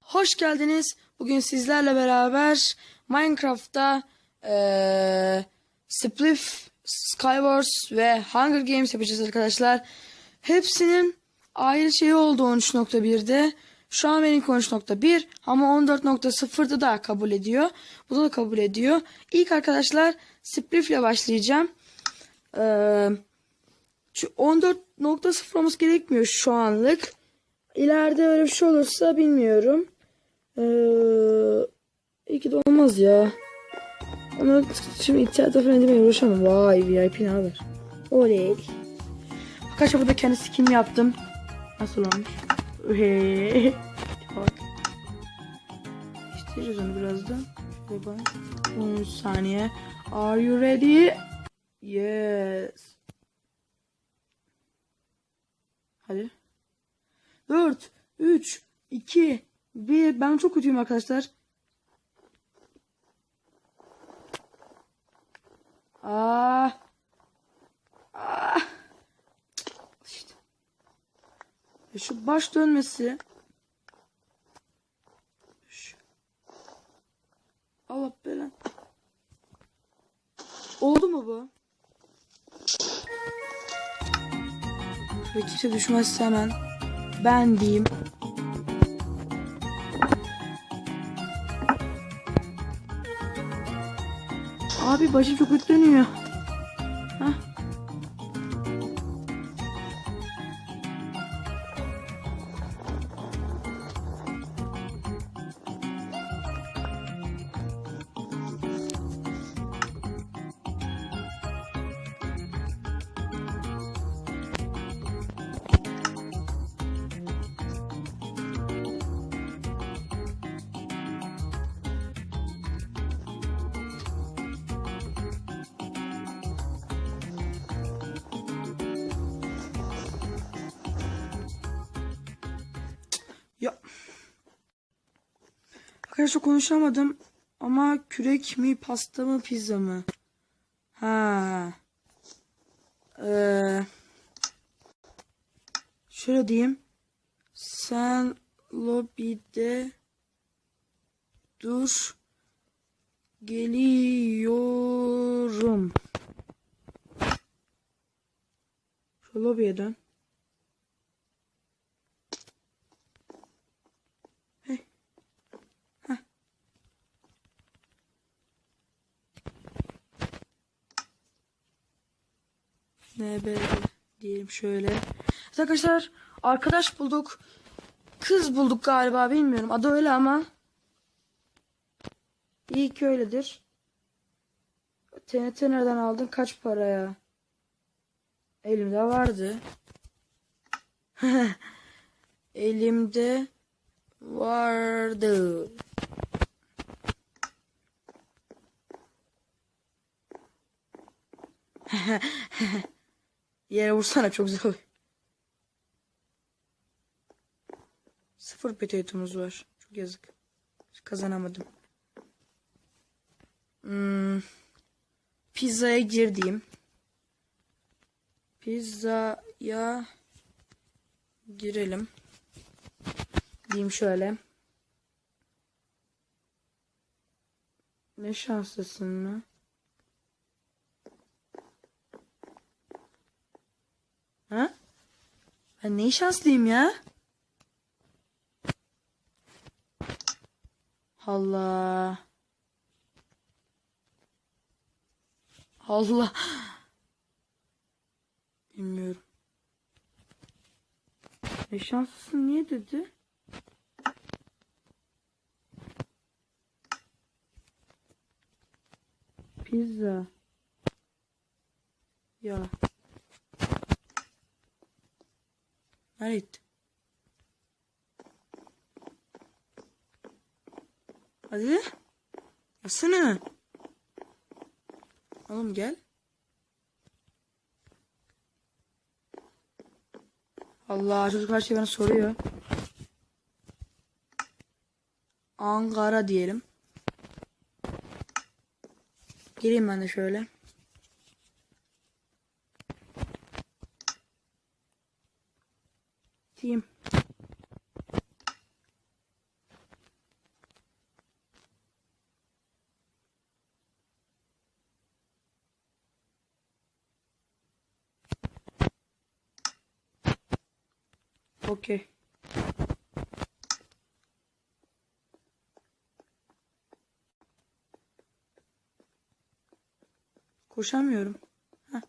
Hoş geldiniz. Bugün sizlerle beraber Minecraft'ta eee Spliff, Skywars ve Hunger Games yapacağız arkadaşlar. Hepsinin ayrı şeyi oldu 13.1'de. Şu an benim 13.1 ama 14.0'da da kabul ediyor. Bu da kabul ediyor. İlk arkadaşlar Spliff ile başlayacağım. Eee şu 14.0 olması gerekmiyor şu anlık. İleride öyle bir şey olursa bilmiyorum. Ee, iyi ki de olmaz ya. Ama şimdi internette falan demeye uğraşamam. Vay VIP ne haber? Oley. Arkadaşlar burada kendi skinimi yaptım. Nasıl olmuş? Bak. İşte onu birazdan. Bak. 13 saniye. Are you ready? Yes. Hadi. 4, 3, 2, 1. Ben çok kötüyüm arkadaşlar. Aa. İşte. E Şu baş dönmesi. Şu. Allah belanı. Oldu mu bu? Ve kimse düşmezse hemen ben diyeyim. Abi başım çok kötü dönüyor. Arkadaşlar konuşamadım ama kürek mi pasta mı pizza mı? Ha. Ee, şöyle diyeyim. Sen lobide dur. Geliyorum. Şu lobiye dön. NB diyelim şöyle. Arkadaşlar arkadaş bulduk. Kız bulduk galiba bilmiyorum. Adı öyle ama. İyi ki öyledir. TNT nereden aldın? Kaç paraya? Elimde vardı. Elimde vardı. Yere vursana çok güzel. Sıfır potato'muz var. Çok yazık. Kazanamadım. Hmm. Pizzaya girdiğim. Pizzaya girelim. Diyeyim şöyle. Ne şanslısın mı? Ha? Ben ne şanslıyım ya? Allah. Allah. Bilmiyorum. Ne şanslısın niye dedi? Pizza. Ya. Nereye gitti? Hadi. Yazsana. Oğlum gel. Allah çocuk her şeyi bana soruyor. Ankara diyelim. Gireyim ben de şöyle. Diyeyim. Okey. Koşamıyorum. Heh.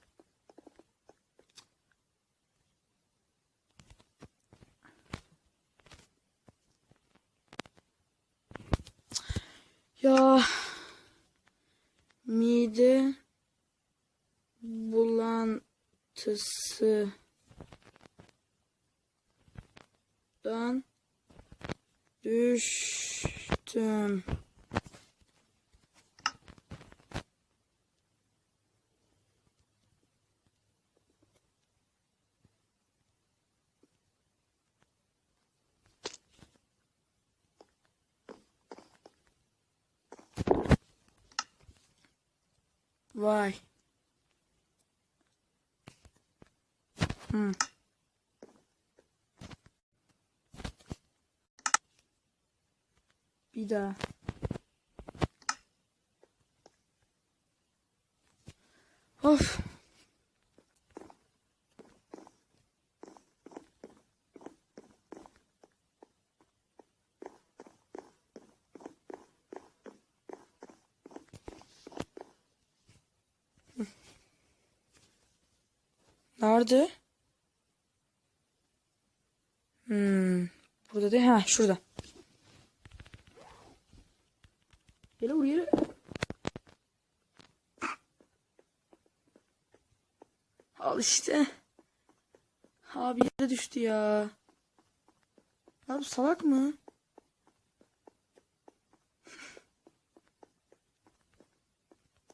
Ya mide bulantısı dan düştüm. Vay. Hmm. Bir daha. Of. Nerede? Hmm. Burada değil. Ha şurada. Gel buraya. Al işte. Abi yere düştü ya. Abi salak mı?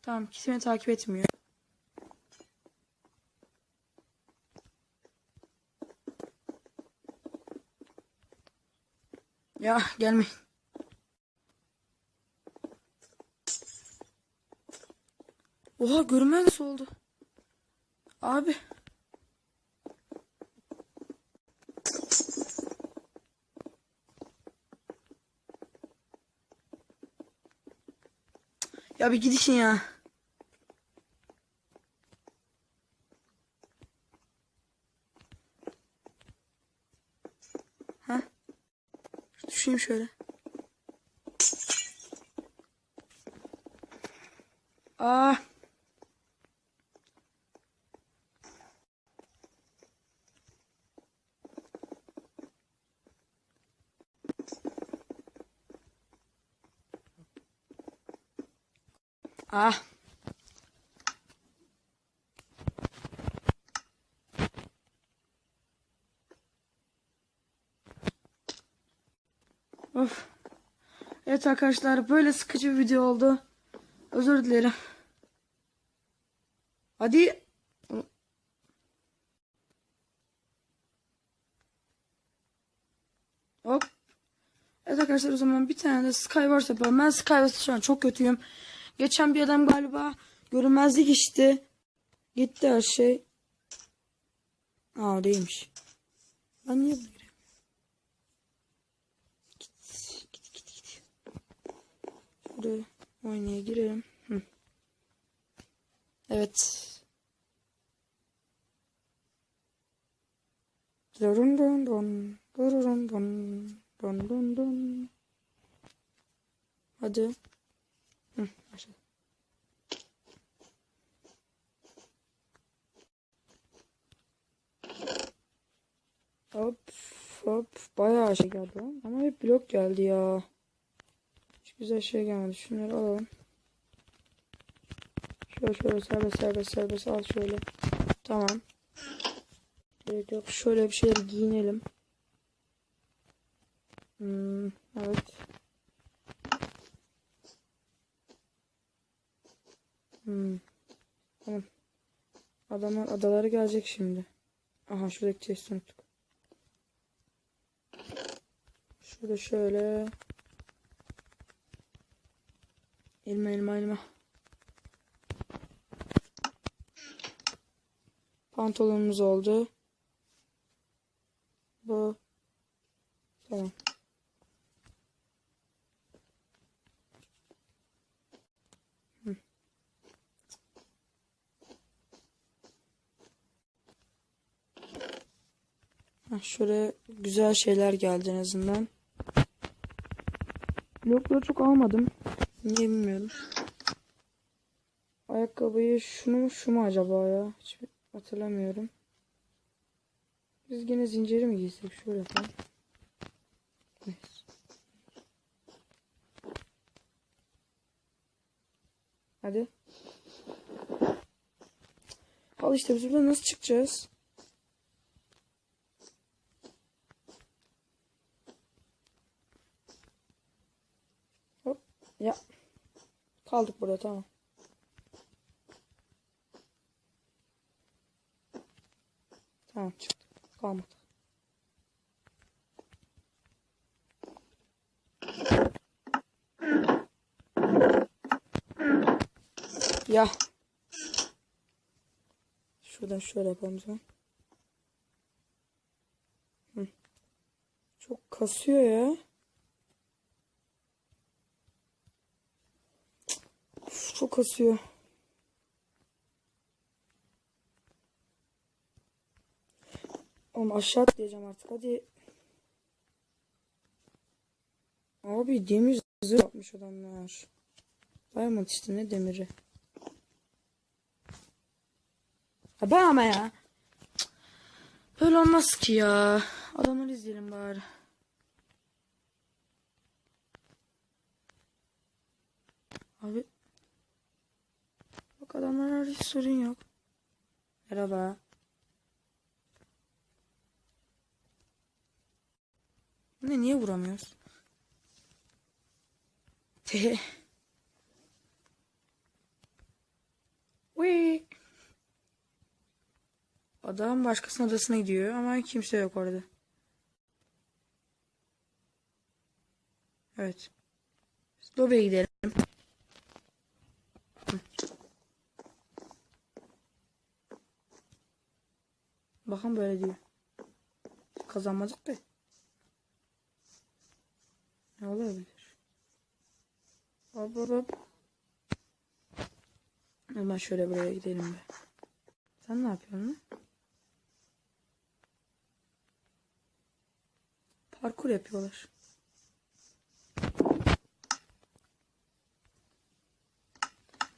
Tamam ikisi beni takip etmiyor. Ya gelmeyin. Oha görünmez oldu? Abi. Ya bir gidişin ya. Ha? Düşeyim şöyle. Aa. Ah. Of. Evet arkadaşlar böyle sıkıcı bir video oldu. Özür dilerim. Hadi. Hop. Evet arkadaşlar o zaman bir tane de Skywars yapalım. Ben Skywars şu an çok kötüyüm. Geçen bir adam galiba görünmezlik içti. Gitti her şey. Aa değilmiş. Ben niye giremiyorum? Git, git, git, git. Şuraya oynaya girelim. Hı. Evet. Dun dun dun. Dun dun dun dun dun. Hadi. Hop hop bayağı şey geldi lan. ama hep blok geldi ya. Hiç güzel şey gelmedi. Şunları alalım. Şöyle şöyle serbest serbest serbest al şöyle. Tamam. Gerek yok. Şöyle bir şeyler giyinelim. Hmm, evet. Hmm. Tamam. Adamlar adaları gelecek şimdi. Aha şuradaki chest'i unuttuk. Şurada şöyle. Elma elma elma. Pantolonumuz oldu. Bu. Tamam. Şöyle güzel şeyler geldi en azından. Blokları çok almadım. Niye bilmiyorum. Ayakkabıyı şunu mu şu mu acaba ya? Hiç hatırlamıyorum. Biz yine zinciri mi giysek? Şöyle yapalım. Neyse. Hadi. Al işte biz buradan nasıl çıkacağız? Hop. Ya. Kaldık burada tamam. Tamam çıktık. Kalmadı. Ya. Şuradan şöyle yapalım zaman. Çok kasıyor ya. Uf, çok kasıyor. Oğlum aşağı atlayacağım artık hadi. Abi demir zırh yapmış adamlar. Diamond işte ne demiri. Ben ama ya. Böyle olmaz ki ya. Adamları izleyelim bari. Abi. Adamlar hiç sorun yok. Merhaba. Ne niye vuramıyoruz? Te. Wee. Adam başkasının adasına gidiyor ama kimse yok orada. Evet. Biz lobiye gidelim. Bakın böyle diyor. Kazanmadık da. Ne olabilir? Hop hop hop. Hemen şöyle buraya gidelim be. Sen ne yapıyorsun? Parkur yapıyorlar.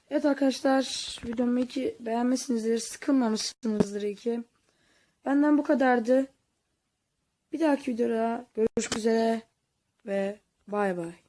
Evet arkadaşlar videomu iki beğenmişsinizdir, sıkılmamışsınızdır iki. Benden bu kadardı. Bir dahaki videoda görüşmek üzere ve bay bay.